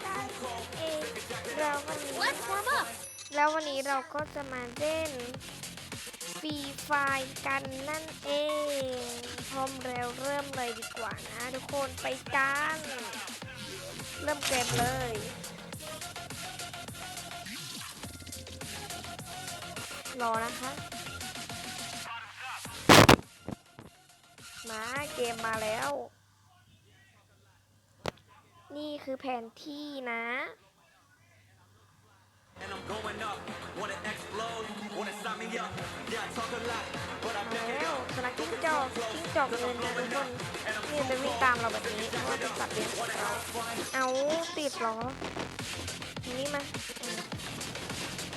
เอเราวันนี้ Let's warm up. แล้ววันนี้เราก็จะมาเล่นฟรีไฟกันนั่นเองพร้อมแล้วเริ่มเลยดีกว่านะทุกคนไปกัน เริ่มเกมเลย รอนะคะ มาเกมมาแล้ว นี่คือแผนที่นะ And I'm going up, wanna explode, wanna sign me up. Yeah, I talk a lot, but I มา back it แล้ว up. สุนัขจิ้งจอกจิ้งจอกเงินนะทุกคนนี่จะวิ่งตามเราแบบนี้เพราะว่าเป็นสัตว์เลี้ยงของเราเอาติดเหรอทีนี้มาอืม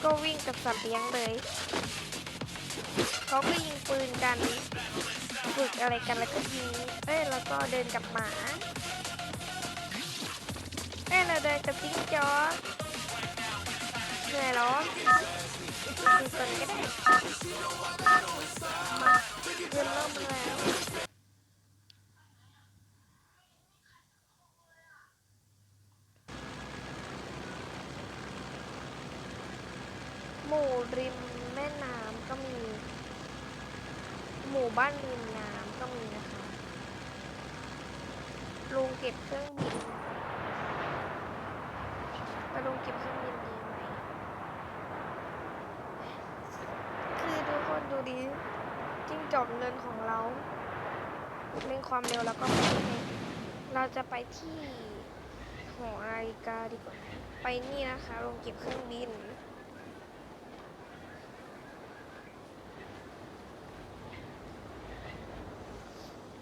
ก็วิ่งกับสัตว์เลี้ยงเลยเขาก็ยิงปืนกัน ฝึกอะไรกันแล้วก็ยิงเอ้ยแล้วก็เดินกับหมา เอ้ยเราเดินกับจิ้งจอกเหนื่อยหรอดูตันก็ได้มาเดินเริ่มแล้วหมู่ริมแม่น้ำก็มี หมู่บ้านริมน้ำก็มีนะคะ ลุงเก็บเครื่องบินม ลงเก็บเครื่องบินดีไหม คือทุกคนดูดิจิ้งจอกเงินของเราเร่งความเร็วแล้วก็ไปเราจะไปที่หอนาฬิกาดีกว่า ไปนี่นะคะลงเก็บเครื่องบิน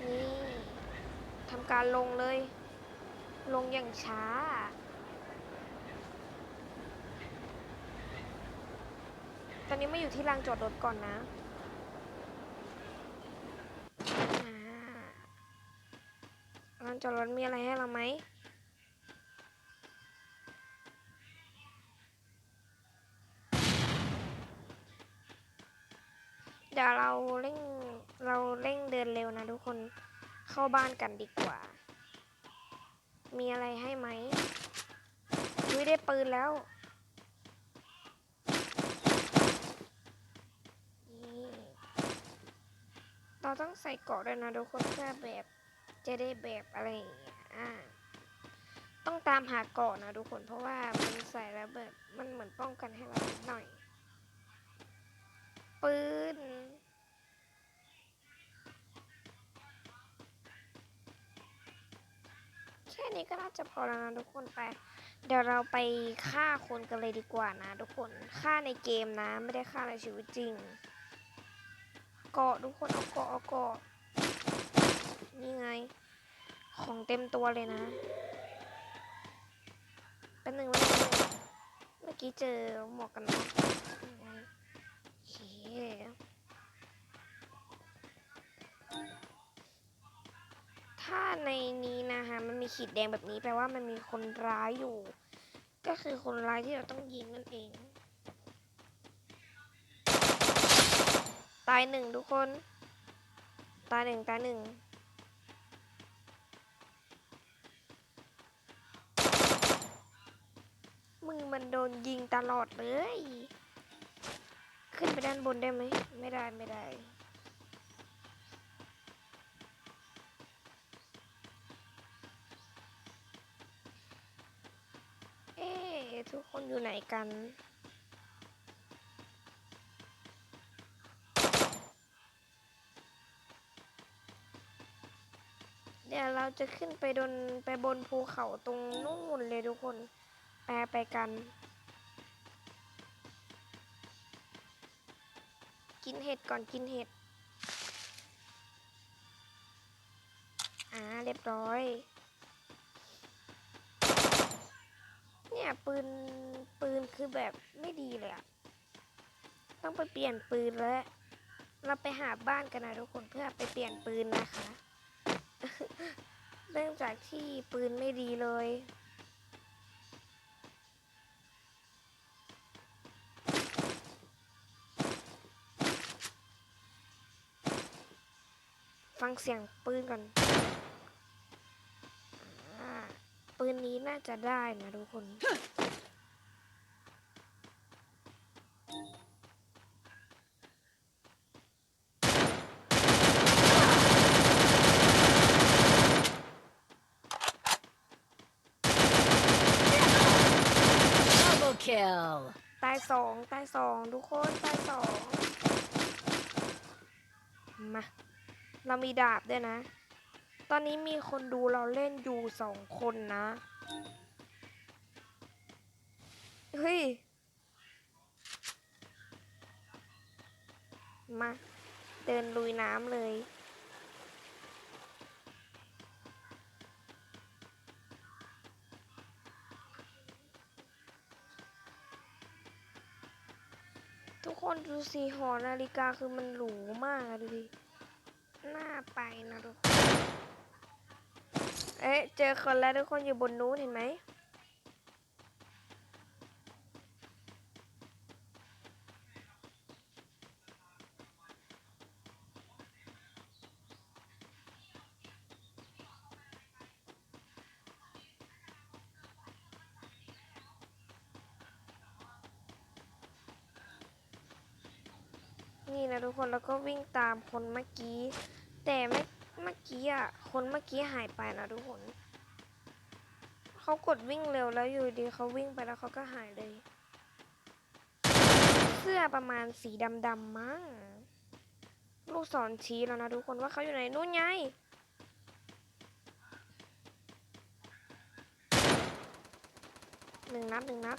นี่ทำการลงเลย ลงอย่างช้า ตอ นี้มาอยู่ที่ลานจอดรถก่อนนะลานจอดรถมีอะไรให้เราไหมเดี๋ยวเราเร่งเราเร่งเดินเร็วนะทุกคนเข้าบ้านกันดีกว่า มีอะไรให้ไหมอุ้ยได้ปืนแล้ว นี่เรา ต้องใส่เกาะด้วยนะทุกคนเพื่อแบบจะได้แบบอะไรอย่างเงี้ยอ่าต้องตามหาเกาะนะทุกคนเพราะว่ามันใส่แล้วแบบมันเหมือนป้องกันให้เราหน่อยปืนแค่นี้ก็น่าจะพอแล้วนะทุกคนไป เดี๋ยวเราไปฆ่าคนกันเลยดีกว่านะทุกคนฆ่าในเกมนะไม่ได้ฆ่าในชีวิตจริง เกาะทุกคนเอาเกาะเอาเกาะนี่ไง ของเต็มตัวเลยนะเป็นหนึ่งเลยเมื่อกี้เจอหมวกกันน็อกนี่ไงโอเคถ้าในนี้นะคะมันมีขีดแดงแบบนี้แปลว่ามันมีคนร้ายอยู่ ก็คือคนร้ายที่เราต้องยิงนั่นเอง ตายหนึ่งทุกคน ตายหนึ่งตายหนึ่งมึงมันโดนยิงตลอดเลย ขึ้นไปด้านบนได้ไหม ไม่ได้ไม่ได้ เอ๊ทุกคนอยู่ไหนกัน เราจะขึ้นไปบนไปบนภูเขาตรงนู่นเลยทุกคน แปไปกัน กินเห็ดก่อนกินเห็ด อ่า เรียบร้อย เนี่ยปืน ปืนคือแบบไม่ดีเลยอะต้องไปเปลี่ยนปืนแล้ว เราไปหาบ้านกันนะทุกคนเพื่อไปเปลี่ยนปืนนะคะ เนื่องจากที่ปืนไม่ดีเลย ฟังเสียงปืนก่อนอปืนนี้น่าจะได้นะทุกคน kill. ตายสองตายสองทุกคนตายสองมา เรามีดาบด้วยนะ ตอนนี้มีคนดูเราเล่นอยู่สองคนนะ เฮ้ย มา เดินลุยน้ำเลย คนดูสีหอนาฬิกาคือมันหรูมากดูดิน่าไปนะทุกคนเอ๊ะเจอคนแล้วทุกคนอยู่บนนู้นเห็นไหม นี่นะทุกคนแล้วก็วิ่งตามคนเมื่อกี้ แต่เมื่อกี้อะคนเมื่อกี้หายไปนะทุกคนเขากดวิ่งเร็วแล้วอยู่ดีเขาวิ่งไปแล้วเขาก็หายเลย เสื้อประมาณสีดำๆมั้งลูกศรชี้แล้วนะทุกคนว่าเขาอยู่ไหนนู่นไงหนึ่งนัดหนึ่งนัด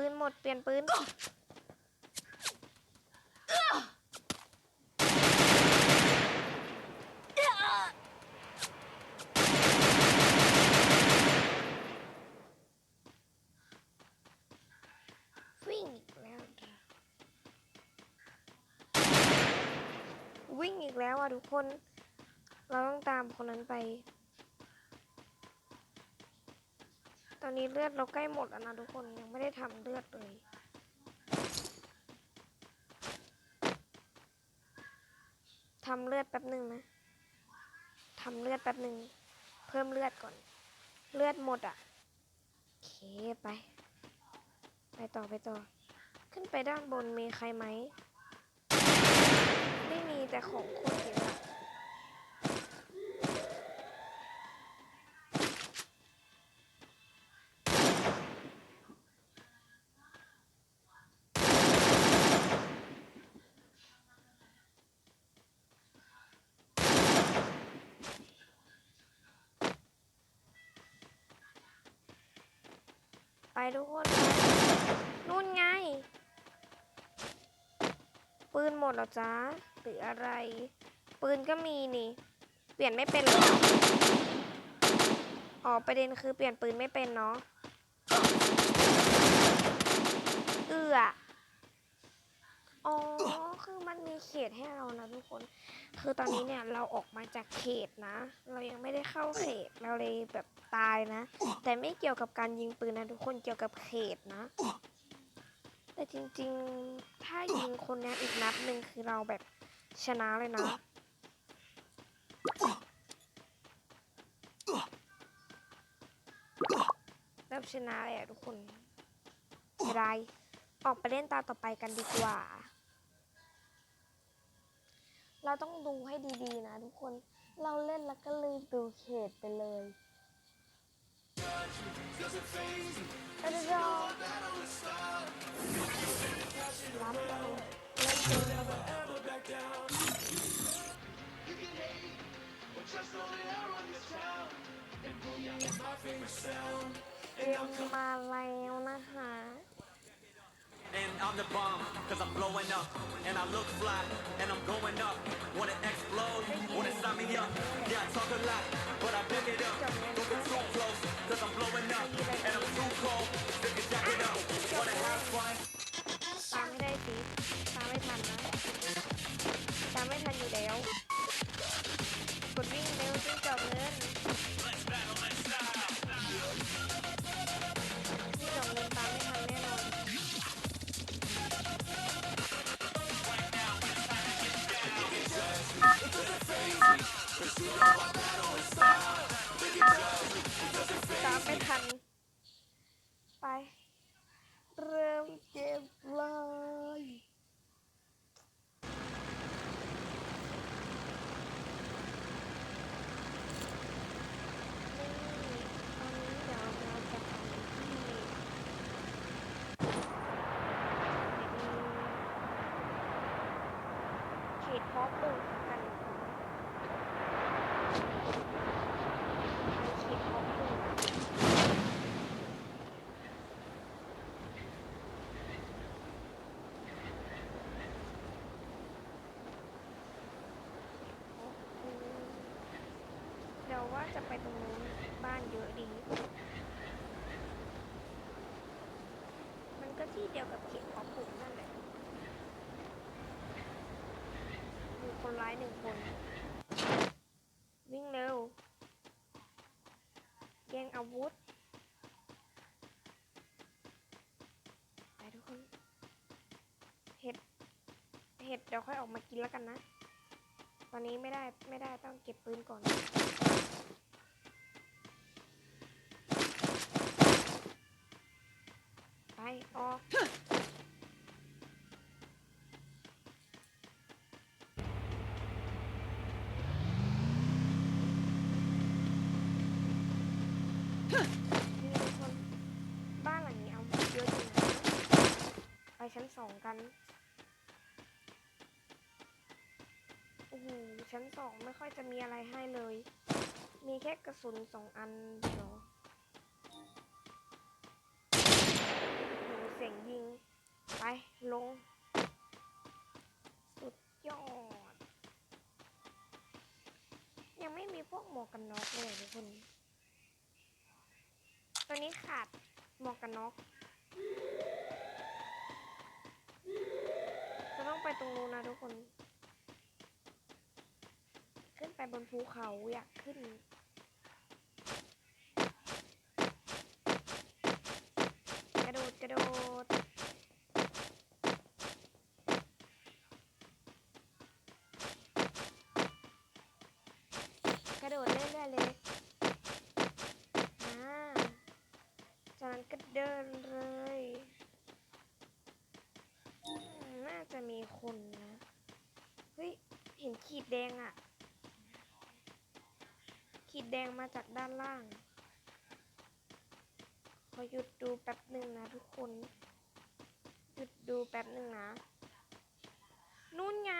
ปืนหมดเปลี่ยนปืนวิ่งอีกแล้ว วิ่งอีกแล้วอะทุกคน เราต้องตามคนนั้นไป ต อนนี้เลือดเราใกล้หมดแล้วนะทุกคนยังไม่ได้ทำเลือดเลยทำเลือดแป๊บหนึ่งนะทำเลือดแป๊บหนึ่งเพิ่มเลือดก่อน เลือดหมดอะโอเคไป ไปต่อไปต่อ ขึ้นไปด้านบนมีใครไหม ไม่มีแต่ของโคตรเยอะ ไปทุกคน นู่นไง ปืนหมดแล้วจ้าหรืออะไร ปืนก็มีนี่ เปลี่ยนไม่เป็นหรออ๋อประเด็นคือเปลี่ยนปืนไม่เป็นเนาะเอืออ๋อ คือมันมีเขตให้เรานะทุกคน คือตอนนี้เนี่ยเราออกมาจากเขตนะ เรายังไม่ได้เข้าเขตเราเลยแบบตายนะ แต่ไม่เกี่ยวกับการยิงปืนนะทุกคนเกี่ยวกับเขตนะ แต่จริงๆถ้ายิงคนนี้อีกนัดหนึ่งคือเราแบบชนะเลยนะแบบชนะเลยอะทุกคนไม่ได้ออกไปเล่นตาต่อไปกันดีกว่า เราต้องดูให้ดีๆนะทุกคน เราเล่นแล้วก็ลืมดูเขตไปเลยเอเดโดรั I'm the bomb, cause I'm blowing up. And I look fly, and I'm going up. Wanna explode, wanna sign me up. Yeah, I talk a lot, but I pick it up. Get too ตามไม่ทัน ไป เริ่มเกมเลยเดี๋ยวเราะไปที่เขตพาะปลูกกันไปเขตเพาะปลูก เดี๋ยวว่า จะไปตรงนู้นบ้านเยอะดี มันก็ที่เดียวกับเขตของผมนั่นแหละ มีคนร้ายหนึ่งคน วิ่งเร็วแย่งอาวุธ ไปทุกคน เห็ด เห็ดเดี๋ยวค่อยออกมากินแล้วกันนะ ตอนนี้ไม่ได้ไม่ได้ต้องเก็บปืนก่อน ไปออกบ้านหลังนี้เอาเยอะจริงนะไปชั้นสองกัน โอ้โห ชั้นสองไม่ค่อยจะมีอะไรให้เลย มีแค่กระสุนสองอันเหรอ ยงยิง ไป ลง สุดยอด ยังไม่มีพวกหมวกกันน็อกเลยทุกคน ตัวนี้ขาดหมวกกันน็อกจะต้องไปตรงนู้นนะทุกคน ขึ้นไปบนภูเขาอยากขึ้น กระโดดกระโดด กระโดดเรื่อยๆเลยอ่าจากนั้นก็เดินเลยอืมน่าจะมีคนนะ เฮ้ย เห็นขี ดแดงอะขีดแดงมาจากด้านล่าง ขอหยุดดูแป๊บหนึ่งนะทุกคน หยุดดูแป๊บหนึ่งนะ นู่นไง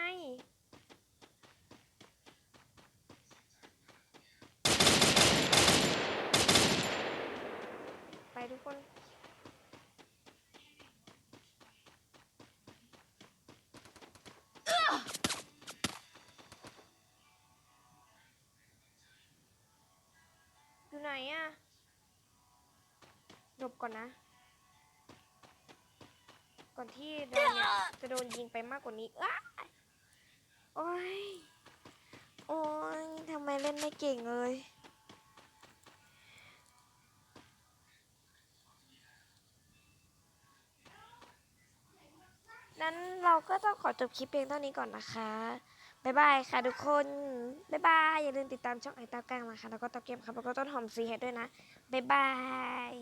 ไปทุกคน อนนะ ก่อนที่เราเนี่ยจะโดนยิงไปมากกว่านี้อ้าโอ้ย โอ้ยทำไมเล่นไม่เก่งเลยนั้นเราก็ต้องขอจบคลิปเพียงเท่านี้ก่อนนะคะ บ๊ายบายค่ะทุกคน บ๊ายบาย อย่าลืมติดตามช่องไอตากลางนะคะ แล้วก็ตอเกมครับแล้วก็ต้นหอมซีเฮดด้วยนะ บ๊ายบาย